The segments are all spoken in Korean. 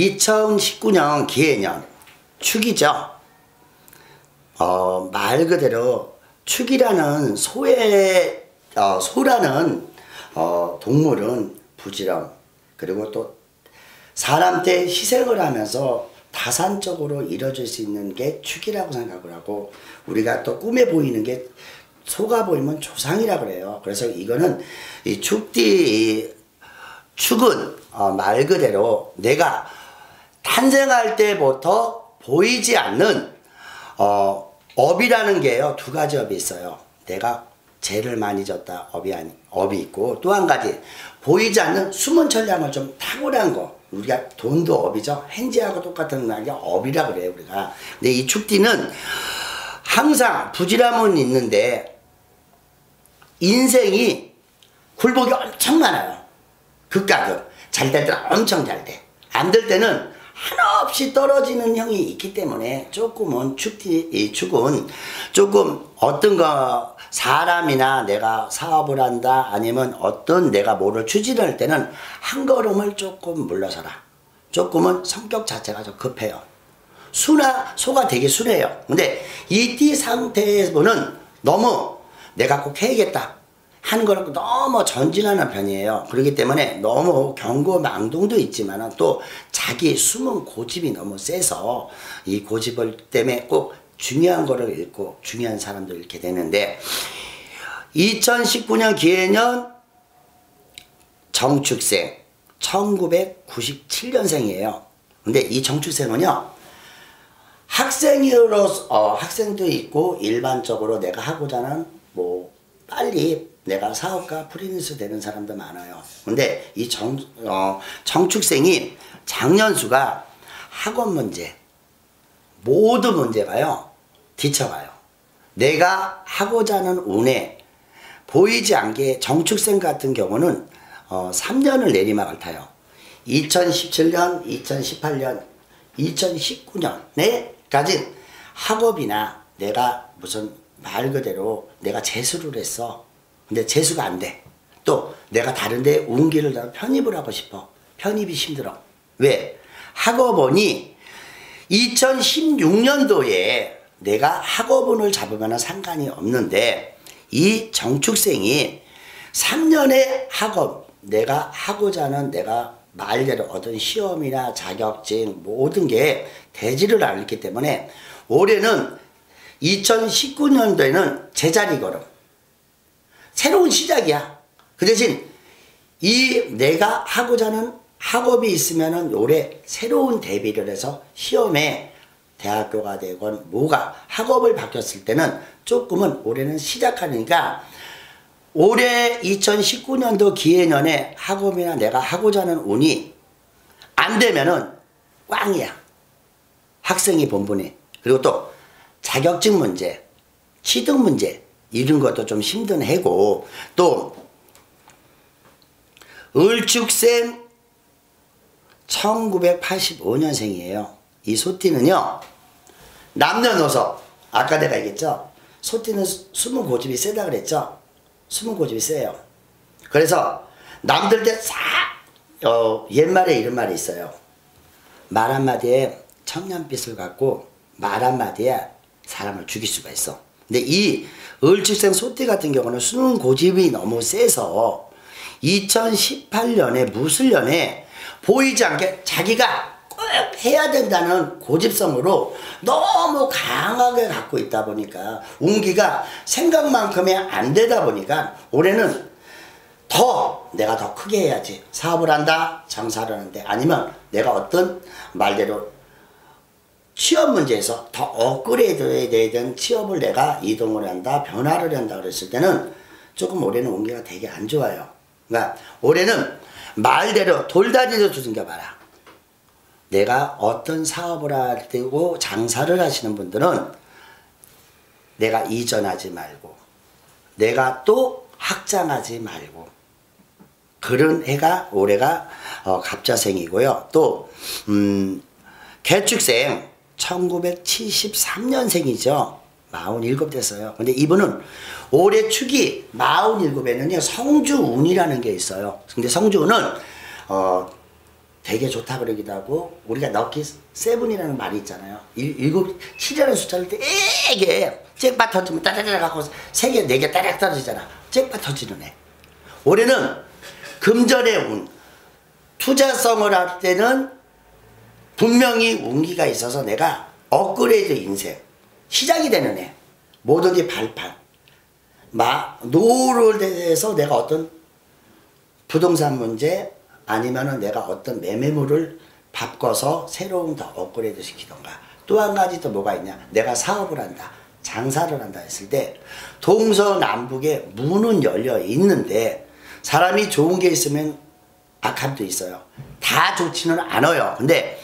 2019년 기해년 축이죠. 어, 말 그대로 축이라는 소의 어, 소라는 어, 동물은 부지런 그리고 또 사람 때 희생을 하면서 다산적으로 이뤄질 수 있는 게 축이라고 생각을 하고 우리가 또 꿈에 보이는 게 소가 보이면 조상이라 그래요. 그래서 이거는 이 축띠 축은 어, 말 그대로 내가 탄생할 때부터 보이지 않는 어, 업이라는 게요 두 가지 업이 있어요. 내가 죄를 많이 졌다 업이 아니 업이 있고 또 한 가지. 보이지 않는 숨은 천량을 좀 탁월한 거. 우리가 돈도 업이죠. 행지하고 똑같은 게 업이라 그래요 우리가. 근데 이 축띠는 항상 부지런은 있는데 인생이 굴복이 엄청 많아요. 극과 극. 잘 될 때는 엄청 잘돼안 될 때는 한없이 떨어지는 형이 있기 때문에 조금은 축이 이 축은 조금 어떤 거 사람이나 내가 사업을 한다 아니면 어떤 내가 뭐를 추진할 때는 한 걸음을 조금 물러서라. 조금은 성격 자체가 좀 급해요. 순하 소가 되게 순해요. 근데 이 띠 상태에서는 너무 내가 꼭 해야겠다. 하는 거는 너무 전진하는 편이에요. 그렇기 때문에 너무 경고망동도 있지만 또 자기 숨은 고집이 너무 세서 이 고집을 때문에 꼭 중요한 거를 읽고 중요한 사람들 읽게 되는데 2019년 기해년 정축생 1997년생이에요. 근데 이 정축생은요. 학생으로서 어, 학생도 있고 일반적으로 내가 하고자 하는 뭐 빨리 내가 사업가 프리랜서 되는 사람도 많아요. 근데 이 정, 어, 정축생이 작년수가 학원 문제, 모든 문제가요, 뒤쳐가요. 내가 하고자 하는 운에 보이지 않게 정축생 같은 경우는 어, 3년을 내리막을 타요. 2017년, 2018년, 2019년에까지 학업이나 내가 무슨 말 그대로 내가 재수를 했어. 근데 재수가 안 돼. 또 내가 다른데 운기를 편입을 하고 싶어. 편입이 힘들어. 왜? 학업원이 2016년도에 내가 학업원을 잡으면 상관이 없는데 이 정축생이 3년의 학업 내가 하고자 하는 내가 말대로 얻은 시험이나 자격증 모든 게 되지를 않기 때문에 올해는 2019년도에는 제자리 걸음 새로운 시작이야. 그 대신 이 내가 하고자 하는 학업이 있으면은 올해 새로운 대비를 해서 시험에 대학교가 되건 뭐가 학업을 바뀌었을 때는 조금은 올해는 시작하니까 올해 2019년도 기해년에 학업이나 내가 하고자 하는 운이 안 되면은 꽝이야. 학생이 본분에. 그리고 또 자격증 문제, 취득 문제, 이런 것도 좀 힘든 해고 또 을축생 1985년생이에요. 이 소띠는요. 남녀노소 아까 내가 얘기했죠. 소띠는 숨은 고집이 세다 그랬죠. 숨은 고집이 세요. 그래서 남들 때싹 어, 옛말에 이런 말이 있어요. 말 한마디에 청년빛을 갖고 말 한마디에 사람을 죽일 수가 있어. 근데 이 을축생 소띠 같은 경우는 수능 고집이 너무 세서 2018년에 무술년에 보이지 않게 자기가 꼭 해야 된다는 고집성으로 너무 강하게 갖고 있다 보니까 운기가 생각만큼이 안 되다 보니까 올해는 더 내가 더 크게 해야지 사업을 한다 장사를 하는데 아니면 내가 어떤 말대로 취업 문제에서 더 업그레이드 되는 취업을 내가 이동을 한다, 변화를 한다 그랬을 때는 조금 올해는 온기가 되게 안 좋아요. 그러니까 올해는 말대로 돌다리도 두둥겨봐라. 내가 어떤 사업을 할 때고 장사를 하시는 분들은 내가 이전하지 말고 내가 또 확장하지 말고 그런 해가 올해가 어, 갑자생이고요. 또 음, 개축생 1973년생이죠. 47 됐어요. 근데 이분은 올해 축이 47에는요, 성주운이라는 게 있어요. 근데 성주운은, 어, 되게 좋다 그러기도 하고 우리가 럭키 세븐이라는 말이 있잖아요. 일, 일곱 칠이라는 숫자를 되게 잭팟 터지면 따다다닥 하고 세 개, 네 개 따닥 떨어지잖아. 잭팟 터지는 애. 올해는 금전의 운, 투자성을 할 때는 분명히 운기가 있어서 내가 업그레이드 인생 시작이 되는 애. 뭐든지 발판. 마, 노후를 대해서 내가 어떤 부동산 문제 아니면은 내가 어떤 매매물을 바꿔서 새로운 더 업그레이드 시키던가. 또 한 가지 또 뭐가 있냐. 내가 사업을 한다. 장사를 한다 했을 때 동서남북에 문은 열려 있는데 사람이 좋은 게 있으면 악함도 있어요. 다 좋지는 않아요. 근데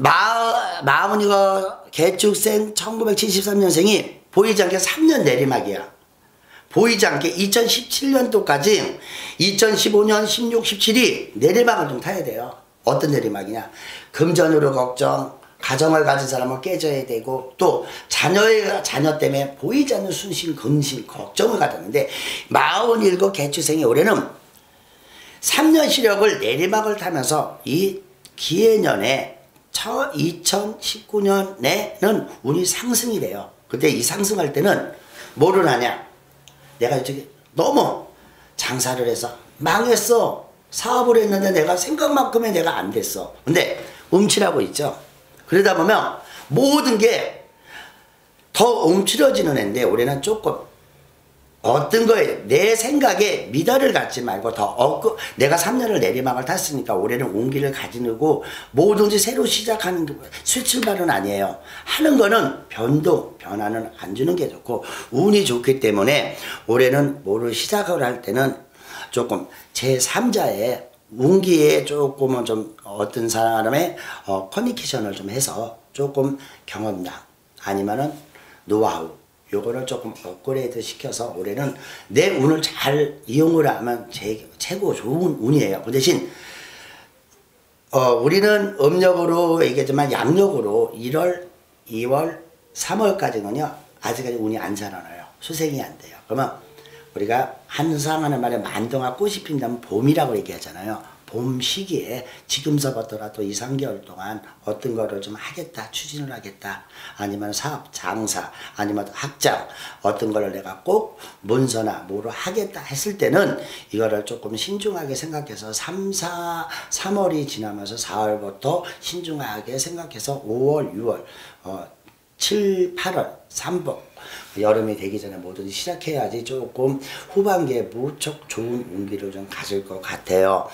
마, 마음은 이거 개축생 1973년생이 보이지 않게 3년 내리막이야 보이지 않게 2017년도까지 2015년 16, 17이 내리막을 좀 타야 돼요. 어떤 내리막이냐. 금전으로 걱정, 가정을 가진 사람은 깨져야 되고 또 자녀의 자녀 때문에 보이지 않는 순신, 근심, 걱정을 가졌는데 47 개추생의 올해는 3년 시력을 내리막을 타면서 이 기해년에 2019년에는 운이 상승이 돼요. 그때 이 상승할 때는 뭐를 하냐? 내가 저기 너무 장사를 해서 망했어. 사업을 했는데 내가 생각만큼의 내가 안 됐어. 근데 움츠라고 있죠. 그러다 보면 모든 게 더 움츠러지는 애인데 올해는 조금 어떤 거에 내 생각에 미달을 갖지 말고 더 엇고 내가 3년을 내리막을 탔으니까 올해는 온기를 가지고 뭐든지 새로 시작하는 새 출발은 아니에요. 하는 거는 변동, 변화는 안 주는 게 좋고 운이 좋기 때문에 올해는 뭐를 시작을 할 때는 조금 제3자의 운기에 조금은 좀 어떤 사람의 어, 커뮤니케이션을 좀 해서 조금 경험담 아니면은 노하우 요거를 조금 업그레이드 시켜서 올해는 내 운을 잘 이용을 하면 제, 최고 좋은 운이에요. 그 대신 어, 우리는 음력으로 얘기했지만 양력으로 1월, 2월, 3월까지는요 아직까지 운이 안 살아나요. 수생이 안 돼요. 그러면 우리가 한상하는 말에 만동아 꽃이 핀다면 봄이라고 얘기하잖아요. 봄 시기에 지금서부터라도 2, 3개월 동안 어떤 거를 좀 하겠다, 추진을 하겠다, 아니면 사업, 장사, 아니면 학장, 어떤 거를 내가 꼭 문서나 뭐로 하겠다 했을 때는 이거를 조금 신중하게 생각해서 3, 4, 3월이 지나면서 4월부터 신중하게 생각해서 5월, 6월, 어, 7, 8월, 3복, 여름이 되기 전에 뭐든지 시작해야지 조금 후반기에 무척 좋은 운기를 좀 가질 것 같아요.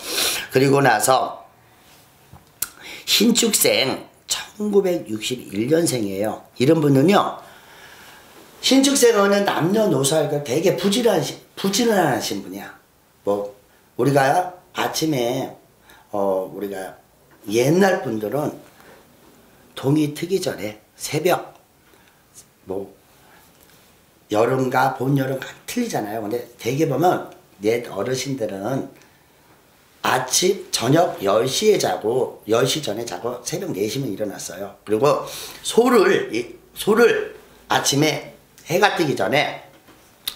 그리고 나서 신축생 1961년생이에요. 이런 분은요. 신축생은 남녀노소가 되게 부지런하신, 부지런하신 분이야. 뭐 우리가 아침에 어 우리가 옛날 분들은 동이 트기 전에 새벽 뭐 여름과 봄, 여름과 틀리잖아요. 근데 대개 보면 옛 어르신들은 아침, 저녁 10시에 자고 10시 전에 자고 새벽 4시면 일어났어요. 그리고 소를, 소를 아침에 해가 뜨기 전에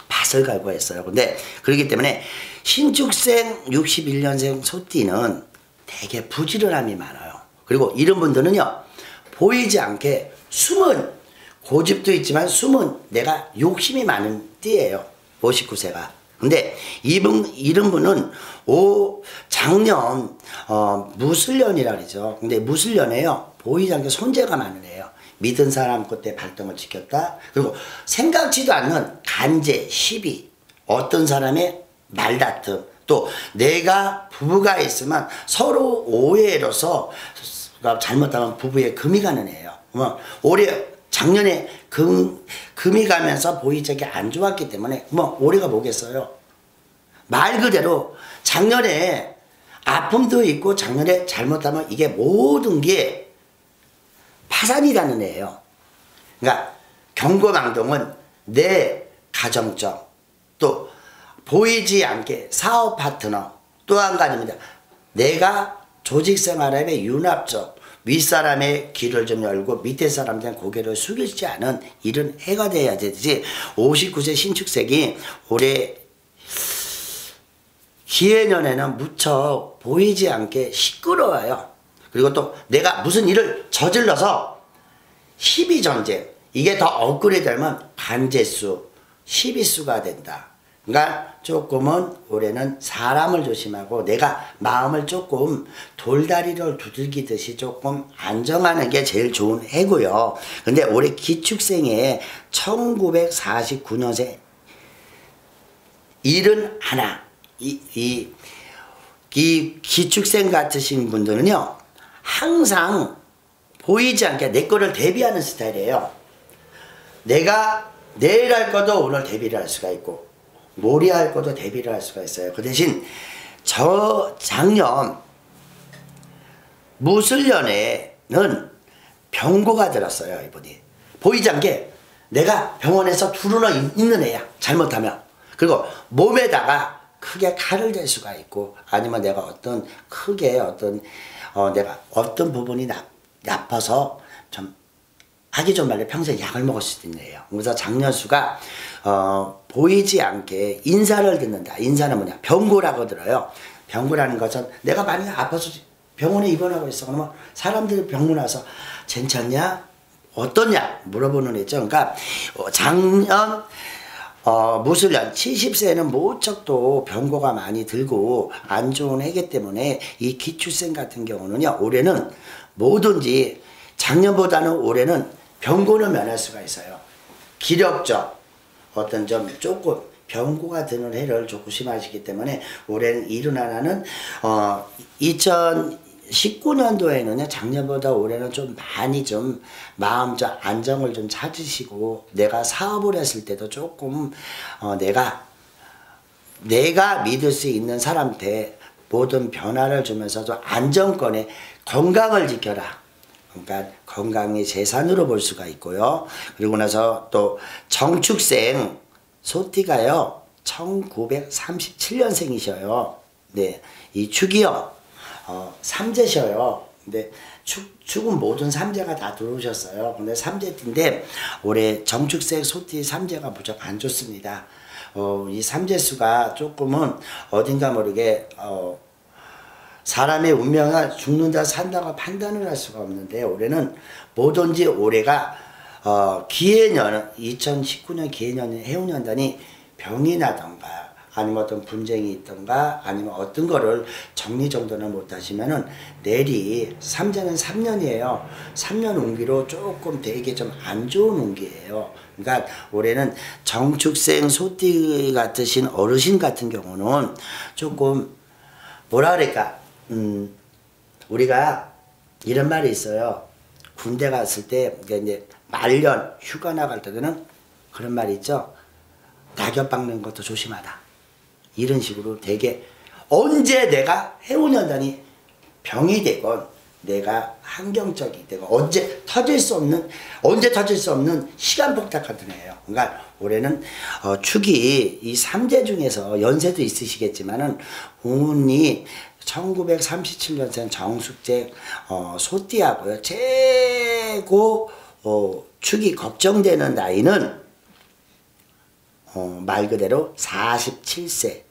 밭을 갈고 했어요. 근데 그렇기 때문에 신축생 61년생 소띠는 되게 부지런함이 많아요. 그리고 이런 분들은요, 보이지 않게 숨은 고집도 있지만 숨은 내가 욕심이 많은 띠예요. 59세가. 근데 이분 이런 분은 오 작년 어 무술년이라 그러죠. 근데 무술년에요. 보이지 않게 손재가 많은 애요. 믿은 사람 그때 발동을 지켰다. 그리고 생각지도 않는 간제, 시비, 어떤 사람의 말다툼, 또 내가 부부가 있으면 서로 오해로서 잘못하면 부부의 금이 가는 애예요. 뭐 올해 작년에 금, 금이 가면서 보이적이 안 좋았기 때문에 뭐 올해가 뭐겠어요. 말 그대로 작년에 아픔도 있고 작년에 잘못하면 이게 모든 게 파산이라는 애예요. 그러니까 경고망동은 내 가정적 또 보이지 않게 사업 파트너 또 한 가지입니다. 내가 조직 생활의 융합적 윗사람의 귀를 좀 열고 밑에 사람들은 고개를 숙이지 않은 이런 해가 돼야 되지 59세 신축색이 올해 기해년에는 무척 보이지 않게 시끄러워요. 그리고 또 내가 무슨 일을 저질러서 희비 전쟁 이게 더 업그레이드 되면 반재수, 희비수가 된다. 그러니까 조금은 올해는 사람을 조심하고 내가 마음을 조금 돌다리를 두들기듯이 조금 안정하는 게 제일 좋은 해고요. 근데 올해 기축생에 1949년생 일은 하나 이, 이, 이 기축생 같으신 분들은요 항상 보이지 않게 내 거를 대비하는 스타일이에요. 내가 내일 할 것도 오늘 대비를 할 수가 있고 모레 할 것도 대비를 할 수가 있어요. 그 대신 저 작년 무술년에는 병고가 들었어요. 이분이 보이지 않게 내가 병원에서 두루너 있는 애야. 잘못하면 그리고 몸에다가 크게 칼을 댈 수가 있고 아니면 내가 어떤 크게 어떤 어 내가 어떤 부분이 나, 나빠서 좀 하기 좀 말래 평생 약을 먹을 수도 애예요. 그래서 장년수가 어, 보이지 않게 인사를 듣는다. 인사는 뭐냐? 병고라고 들어요. 병고라는 것은 내가 만약 아파서 병원에 입원하고 있어. 그러면 사람들이 병문 와서 괜찮냐? 어떠냐? 물어보는 애죠. 그러니까 어, 작년 어, 무술년 70세는 무척도 병고가 많이 들고 안 좋은 해기 때문에 이 기출생 같은 경우는요. 올해는 뭐든지 작년보다는 올해는 병고는 면할 수가 있어요. 기력적 어떤 좀 조금 병고가 드는 해를 조심하시기 때문에 올해는 일은 하나는 어 2019년도에는요 작년보다 올해는 좀 많이 좀 마음 좀 안정을 좀 찾으시고 내가 사업을 했을 때도 조금 어 내가 내가 믿을 수 있는 사람한테 모든 변화를 주면서도 안정권에 건강을 지켜라. 그러니까 건강이 재산으로 볼 수가 있고요. 그리고 나서 또 정축생 소띠가요. 1937년생이셔요. 네. 이 축이요. 어, 삼재셔요. 근데 축, 축은 모든 삼재가 다 들어오셨어요. 근데 삼재띠인데 올해 정축생 소띠 삼재가 무척 안 좋습니다. 어, 이 삼재수가 조금은 어딘가 모르게 어, 사람의 운명을 죽는다 산다가 판단을 할 수가 없는데 올해는 뭐든지 올해가 어, 기해년 2019년 기해년 해운년단이 병이 나던가 아니면 어떤 분쟁이 있던가 아니면 어떤 거를 정리정돈을 못 하시면은 내리 삼재는 3년이에요. 3년 운기로 조금 되게 좀 안 좋은 운기예요. 그러니까 올해는 정축생 소띠 같으신 어르신 같은 경우는 조금 뭐라 그럴까 음, 우리가 이런 말이 있어요. 군대 갔을 때 이제 말년 휴가 나갈 때는 그런 말이 있죠. 낙엽 박는 것도 조심하다. 이런 식으로 되게 언제 내가 해운연단이 병이 되건 내가 환경적이 되고 언제 터질 수 없는 언제 터질 수 없는 시간 폭탄 같은 애예요. 그러니까 올해는 어, 축이 이 삼재 중에서 연세도 있으시겠지만은 운이 1937년생 정숙제 어, 소띠하고요. 최고 어, 축이 걱정되는 나이는 어, 말 그대로 47세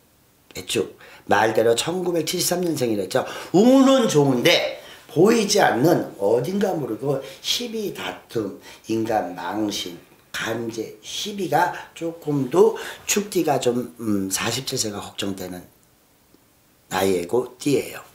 쭉. 말 그대로 1973년생이랬죠. 운은 좋은데 보이지 않는 어딘가 모르고 시비 다툼, 인간 망신, 간제, 시비가 조금 더 축띠가 좀 음, 47세가 걱정되는 나이고 띠예요.